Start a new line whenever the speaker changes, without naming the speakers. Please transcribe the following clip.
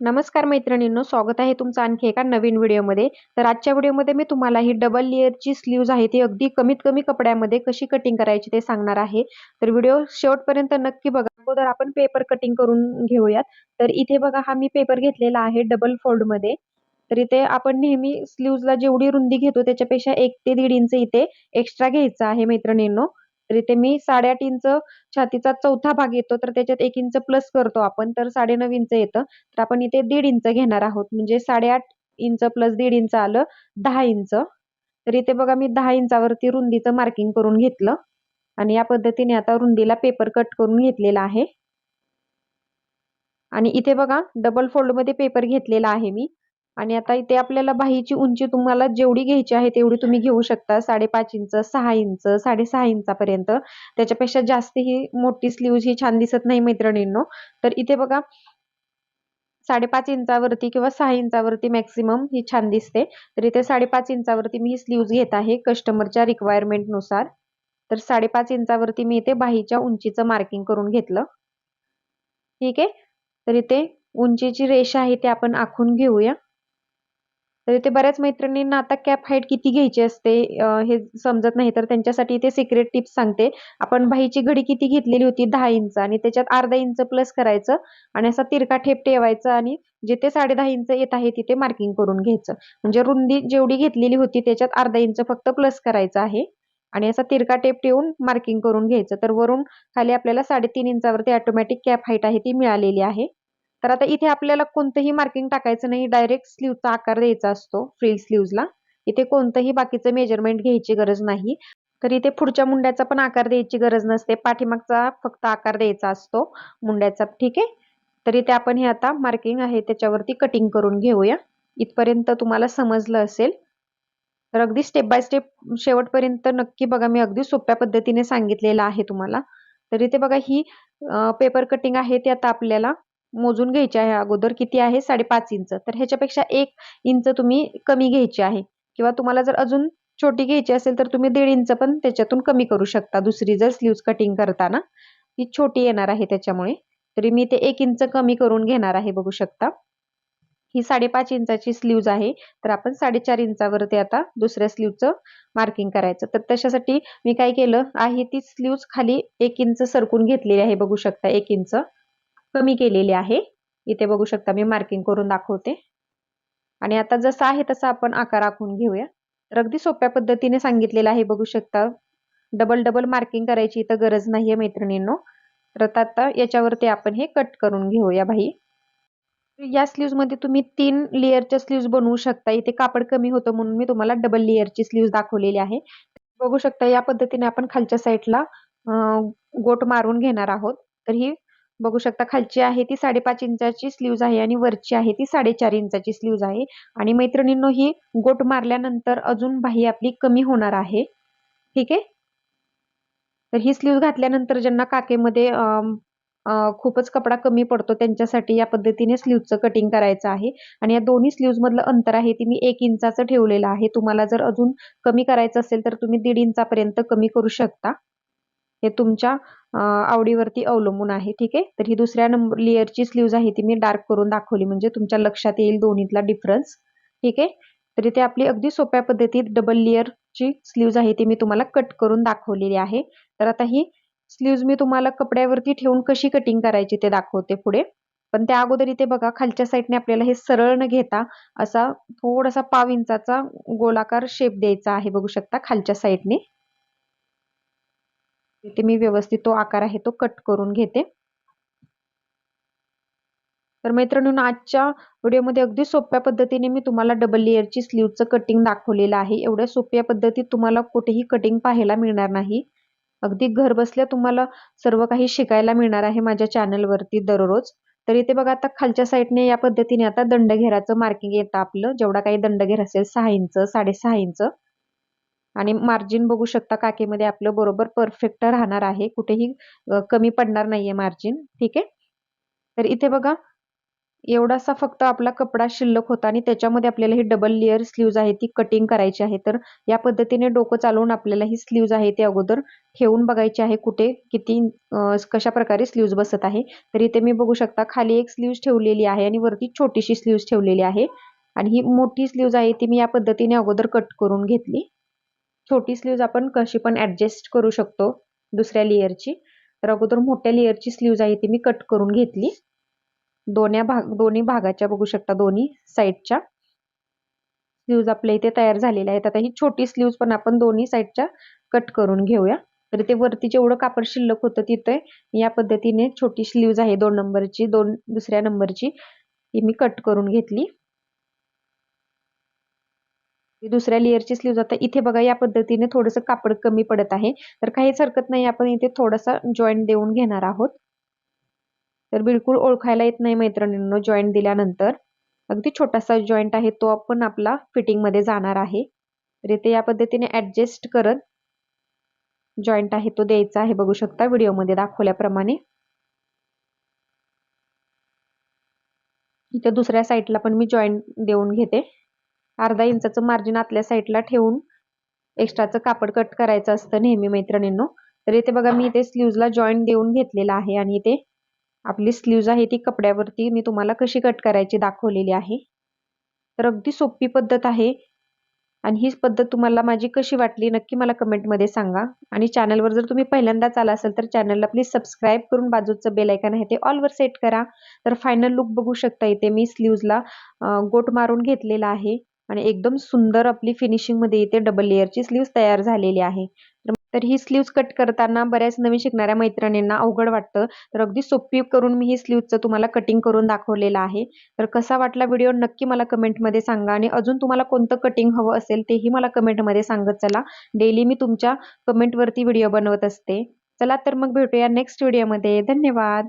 नमस्कार मैत्रिणींनो स्वागत आहे तुमचं आणखी एका नवीन व्हिडिओमध्ये. तर आजच्या व्हिडिओमध्ये मी तुम्हाला ही डबल लेअरची स्लीव्ज आहे ती अगदी कमीत कमी कपड्यामध्ये कशी कटिंग करायची ते सांगणार आहे. तर व्हिडिओ शेवटपर्यंत नक्की बघा. अगोदर आपण पेपर कटिंग करून घेऊयात. तर इथे बघा हा मी पेपर घेतलेला आहे डबल फोल्डमध्ये तर इथे आपण नेहमी स्लीव्जला जेवढी रुंदी घेतो त्याच्यापेक्षा एक ते दीड इंच इथे एक्स्ट्रा घ्यायचं आहे मैत्रिणींनो. तर इथे मी साडेआठ इंच छातीचा चौथा भाग येतो तर त्याच्यात एक इंच प्लस करतो आपण तर साडेनऊ इंच येतं. तर आपण इथे दीड इंच घेणार आहोत. म्हणजे साडेआठ इंच प्लस दीड इंच आलं दहा इंच. तर इथे बघा मी दहा इंचावरती रुंदीचं मार्किंग करून घेतलं. आणि या पद्धतीने आता रुंदीला पेपर कट करून घेतलेला आहे. आणि इथे बघा डबल फोल्डमध्ये पेपर घेतलेला आहे मी. आणि आता इथे आपल्याला बाहीची उंची तुम्हाला जेवढी घ्यायची आहे तेवढी तुम्ही घेऊ शकता. साडेपाच इंच सहा इंच साडेसहा इंचापर्यंत. त्याच्यापेक्षा जास्त ही मोठी स्लीव्ज ही छान दिसत नाही मैत्रिणींनो. तर इथे बघा साडेपाच इंचावरती किंवा सहा इंचावरती मॅक्सिमम ही छान दिसते. तर इथे साडेपाच इंचावरती मी ही स्लीव्ज घेत आहे कस्टमरच्या रिक्वायरमेंटनुसार तर साडेपाच इंचावरती मी इथे बाहीच्या उंचीचं मार्किंग करून घेतलं. ठीक आहे? तर इथे उंचीची रेषा आहे ते आपण आखून घेऊया. तर इथे बऱ्याच मैत्रिणींना आता कॅप हाईट किती घ्यायची असते हे समजत नाही. तर त्यांच्यासाठी इथे सिक्रेट टिप्स सांगते. आपण बाहीची घडी किती घेतलेली होती दहा इंच. आणि त्याच्यात अर्धा इंच प्लस करायचं. आणि असा तिरका ठेप ठेवायचा आणि जिथे साडे दहा इंच येत आहे तिथे मार्किंग करून घ्यायचं. म्हणजे रुंदी जेवढी घेतलेली होती त्याच्यात अर्धा इंच फक्त प्लस करायचं आहे. आणि असा तिरका टेप ठेवून मार्किंग करून घ्यायचं. तर वरून खाली आपल्याला साडेतीन इंचावरती ऑटोमॅटिक कॅप हाईट आहे ती मिळालेली आहे. तर आता इथे आपल्याला कोणतंही मार्किंग टाकायचं नाही. डायरेक्ट स्लीवचा आकार द्यायचा असतो फ्री स्लीवला इथे कोणतंही बाकीचं मेजरमेंट घ्यायची गरज नाही. तर इथे पुढच्या मुंड्याचा पण आकार द्यायची गरज नसते. पाठीमागचा फक्त आकार द्यायचा असतो मुंड्याचा. ठीक आहे? तर इथे आपण हे आता मार्किंग आहे त्याच्यावरती कटिंग करून घेऊया. इथपर्यंत तुम्हाला समजलं असेल. तर अगदी स्टेप बाय स्टेप शेवटपर्यंत नक्की बघा मी अगदी सोप्या पद्धतीने सांगितलेलं आहे तुम्हाला. तर इथे बघा ही पेपर कटिंग आहे ते आता आपल्याला मोजून घ्यायची आहे अगोदर किती आहे? साडेपाच इंच. तर ह्याच्यापेक्षा एक इंच तुम्ही कमी घ्यायची आहे. किंवा तुम्हाला जर अजून छोटी घ्यायची असेल तर तुम्ही दीड इंच पण त्याच्यातून कमी करू शकता. दुसरी जर स्लीव्ज कटिंग करताना ती छोटी येणार आहे त्याच्यामुळे. तरी मी ते एक इंच कमी करून घेणार आहे बघू शकता. ही साडेपाच इंचाची स्लीव्ज आहे. तर आपण साडेचार इंचावरती आता दुसऱ्या स्लीवचं मार्किंग करायचं. तर त्याच्यासाठी मी काय केलं? आहे ती स्लीव्ज खाली एक इंच सरकून घेतलेली आहे बघू शकता. एक इंच. कमी केलेली आहे. इथे बघू शकता मी मार्किंग करून दाखवते. आणि आता जसं आहे तसं आपण आकार आखून घेऊया. तर अगदी सोप्या पद्धतीने सांगितलेलं आहे बघू शकता. डबल डबल मार्किंग करायची इथं गरज नाही आहे मैत्रिणींनो. तर आता याच्यावरती आपण हे कट करून घेऊया भाई. या स्लीवमध्ये तुम्ही तीन लेअरच्या स्लीव्ज बनवू शकता. इथे कापड कमी होतं म्हणून मी तुम्हाला डबल लेअरची स्लीव्ज दाखवलेली आहे. बघू शकता या पद्धतीने आपण खालच्या साईडला गोट मारून घेणार आहोत. तर ही बघू शकता खालची आहे ती साडेपाच इंचाची स्लीव्ज आहे आणि वरची आहे ती साडेचार इंचाची स्लीव्ज आहे. आणि मैत्रिणींनो ही गोट मारल्यानंतर अजून बाही आपली कमी होणार आहे. ठीक आहे? तर ही स्लीव्ज घातल्यानंतर ज्यांना काकेमध्ये खूपच कपडा कमी पडतो त्यांच्यासाठी या पद्धतीने स्लीवचं कटिंग करायचं आहे. आणि या दोन्ही स्लीव्ज मधलं अंतर आहे ती मी एक इंचाचं ठेवलेलं आहे. तुम्हाला जर अजून कमी करायचं असेल तर तुम्ही दीड इंचापर्यंत कमी करू शकता. हे तुमच्या आवडीवरती अवलंबून आहे. ठीक आहे? तर ही दुसऱ्या नंबर लेअरची स्लीव्ज आहे ती मी डार्क करून दाखवली. म्हणजे तुमच्या लक्षात येईल दोन्हीतला डिफरन्स ठीक आहे? तर इथे आपली अगदी सोप्या पद्धतीत डबल लेअरची स्लीव्ज आहे ती मी तुम्हाला कट करून दाखवलेली आहे. तर आता ही स्लीव्ज मी तुम्हाला कपड्यावरती ठेवून कशी कटिंग करायची ते दाखवते पुढे. पण त्या अगोदर इथे बघा खालच्या साईडने आपल्याला हे सरळ न घेता असा थोडासा पाव इंचाचा गोलाकार शेप द्यायचा आहे. बघू शकता खालच्या साईडने इथे मी व्यवस्थित तो आकार आहे तो कट करून घेते. तर मैत्रिणींनो आजच्या व्हिडिओमध्ये अगदी सोप्या पद्धतीने मी तुम्हाला डबल लेअरची स्लीवचं कटिंग दाखवलेलं आहे. एवढ्या सोप्या पद्धतीत तुम्हाला कुठेही कटिंग पाहायला मिळणार नाही. अगदी घर बसल्या तुम्हाला सर्व काही शिकायला मिळणार आहे माझ्या चॅनलवरती दररोज. तर इथे बघा आता खालच्या साईडने या पद्धतीने आता दंडघेराचं मार्किंग येतं आपलं. जेवढा काही दंडघेर असेल सहा इंच साडेसहा इंच. आणि मार्जिन बघू शकता काकेमध्ये आपलं बरोबर परफेक्ट राहणार आहे. कुठेही कमी पडणार नाहीये मार्जिन ठीक आहे? तर इथे बघा एवढासा फक्त आपला कपडा शिल्लक होता आणि त्याच्यामध्ये आपल्याला ही डबल लेअर स्लीव्ज आहे ती कटिंग करायची आहे. तर या पद्धतीने डोकं चालवून आपल्याला ही स्लीव्ज आहे ते अगोदर ठेवून बघायची आहे कुठे किती कशा प्रकारे स्लीव्ज बसत आहे. तर इथे मी बघू शकता खाली एक स्लीव्ज ठेवलेली आहे आणि वरती छोटीशी स्लीव्ज ठेवलेली आहे. आणि ही मोठी स्लीव्ज आहे ती मी या पद्धतीने अगोदर कट करून घेतली. छोटी स्लीव्ज आपण कशी पण ॲडजस्ट करू शकतो दुसऱ्या लेअरची तर अगोदर मोठ्या लेअरची स्लीव्ज आहे ती मी कट करून घेतली. दोन्ही भाग दोन्ही भागाच्या बघू शकता दोन्ही साईडच्या स्लीव्ज आपल्या इथे तयार झालेल्या आहेत. आता ही छोटी स्लीव्ज पण आपण दोन्ही साईडच्या कट करून घेऊया. तर ते वरती जेवढं कापड शिल्लक होतं तिथे या पद्धतीने छोटी स्लीव्ज आहे दोन नंबरची दोन दुसऱ्या नंबरची ती मी कट करून घेतली. दुसऱ्या लेअरची स्लीव्ज आता इथे बघा या पद्धतीने थोडंसं कापड कमी पडत आहे. तर काहीच हरकत नाही आपण इथे थोडासा जॉईंट देऊन घेणार आहोत. तर बिलकुल ओळखायला येत नाही मैत्रिणींनो जॉईंट दिल्यानंतर. अगदी छोटासा जॉईंट आहे तो आपण आपला फिटिंगमध्ये जाणार आहे. तर इथे या पद्धतीने ऍडजस्ट करत जॉईंट आहे तो द्यायचा आहे बघू शकता. व्हिडिओमध्ये दाखवल्याप्रमाणे. इथे दुसऱ्या साईडला पण मी जॉईंट देऊन घेते. अर्धा इंचाचं मार्जिन आतल्या साईडला ठेवून एक्स्ट्राचं कापड कट करायचं असतं नेहमी मैत्रिणींनो. तर इथे बघा मी इथे स्लीवला जॉईंट देऊन घेतलेला आहे आणि इथे आपली स्लीव्ज आहे ती कपड्यावरती मी तुम्हाला कशी कट करायची दाखवलेली आहे. तर अगदी सोपी पद्धत आहे आणि हीच पद्धत तुम्हाला माझी कशी वाटली नक्की मला कमेंटमध्ये सांगा. आणि चॅनलवर जर तुम्ही पहिल्यांदाच आला असेल तर चॅनलला प्लीज सबस्क्राईब करून बाजूचं बेलायकन आहे ते ऑलवर सेट करा. तर फायनल लुक बघू शकता इथे मी स्लीव्जला गोट मारून घेतलेला आहे. आणि एकदम सुंदर आपली फिनिशिंगमध्ये इथे डबल लेअरची स्लीव्ज तयार झालेली आहे. तर ही स्लीव्ज कट करताना बऱ्याच नवीन शिकणाऱ्या मैत्रिणींना अवघड वाटतं. तर अगदी सोपी करून मी ही स्लीव्जचं तुम्हाला कटिंग करून दाखवलेलं आहे. तर कसा वाटला व्हिडिओ नक्की मला कमेंटमध्ये सांगा आणि अजून तुम्हाला कोणतं कटिंग हवं असेल तेही मला कमेंटमध्ये सांगत चला. डेली मी तुमच्या कमेंटवरती व्हिडिओ बनवत असते. चला तर मग भेटूया नेक्स्ट व्हिडिओमध्ये धन्यवाद.